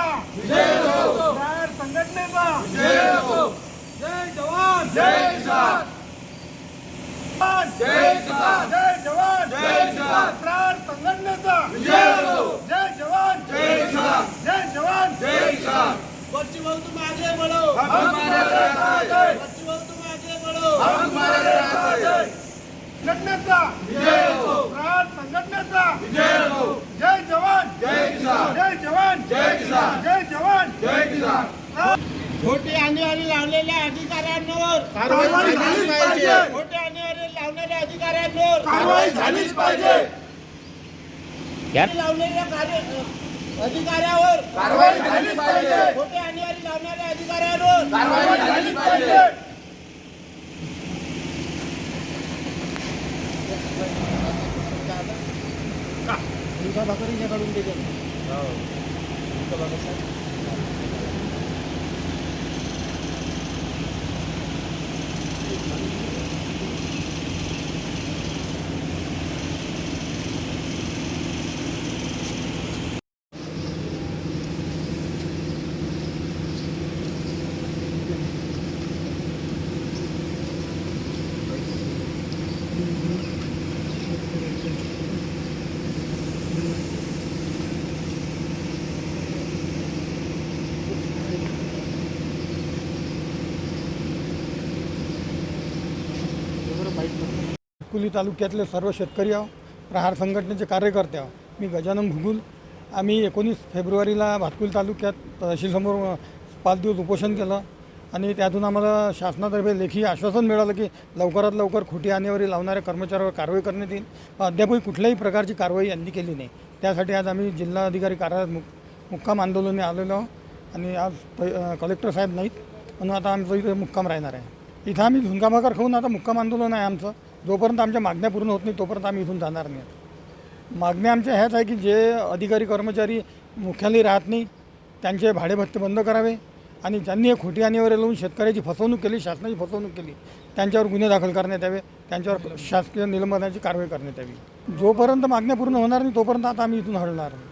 बाहेर संघटनेचा जय जवान जय किसान जय किसान जय जवान जय किसान प्राण संघटनेचा जय जवान जय किसान जय जवान जय किसान बच्ची बहु तुम आगे बढ़ो हम तुम्हारे साथ हैं बच्ची बहु तुम आगे बढ़ो हम तुम्हारे साथ हैं संघटनेचा प्राण संघटनेचा जय जवान जय किसान जय जवान जय किसान जय जवान जय किसान खोटे आणेवारी लावलेल्या अधिकाऱ्यांवर कारवाई झालीच पाहिजे. खोटे आणेवारी लावणाऱ्या अधिकाऱ्यांवर कारवाई झालीच पाहिजे. लावलेल्या कार्य अधिकाऱ्यावर कारवाई झालीच पाहिजे. खोटे आणेवारी लावणाऱ्या अधिकाऱ्यांवर कारवाई झालीच पाहिजे. कुली तालुक्यातले सर्व शेतकरी आहो प्रहार संघटनेचे कार्यकर्ते आहो. मी गजानन भुगुल आम्ही एकोणीस फेब्रुवारीला भातकुली तालुक्यात तहसीलसमोर पाच दिवस उपोषण केलं. आणि त्यातून आम्हाला शासनातर्फे लेखी आश्वासन मिळालं की लवकरात लवकर खोटी आणेवारी लावणाऱ्या कर्मचाऱ्यावर कारवाई करण्यात येईल. अद्यापही कुठल्याही प्रकारची कारवाई यांनी केली नाही. त्यासाठी आज आम्ही जिल्हाधिकारी कार्यालयात मुक मुक्काम आंदोलने आलेलो आहो. आणि आज कलेक्टर साहेब नाहीत. म्हणून आता आमचं इथे मुक्काम राहणार आहे. इथं आम्ही झुंगाभाकर खाऊन आता मुक्काम आंदोलन आहे आमचं. जोपर्यंत आमच्या मागण्या पूर्ण होत नाही तोपर्यंत आम्ही इथून जाणार नाही मागण्या आमच्या ह्याच आहे की जे अधिकारी कर्मचारी मुख्यालयी राहत नाही त्यांचे भाडेभत्ते बंद करावे आणि ज्यांनी हे खोटी आणीवर लावून शेतकऱ्याची फसवणूक केली शासनाची फसवणूक केली त्यांच्यावर गुन्हे दाखल करण्यात यावे त्यांच्यावर शासकीय निलंबनाची कारवाई करण्यात यावी. जोपर्यंत मागण्या पूर्ण होणार नाही तोपर्यंत आता आम्ही इथून हलणार नाही.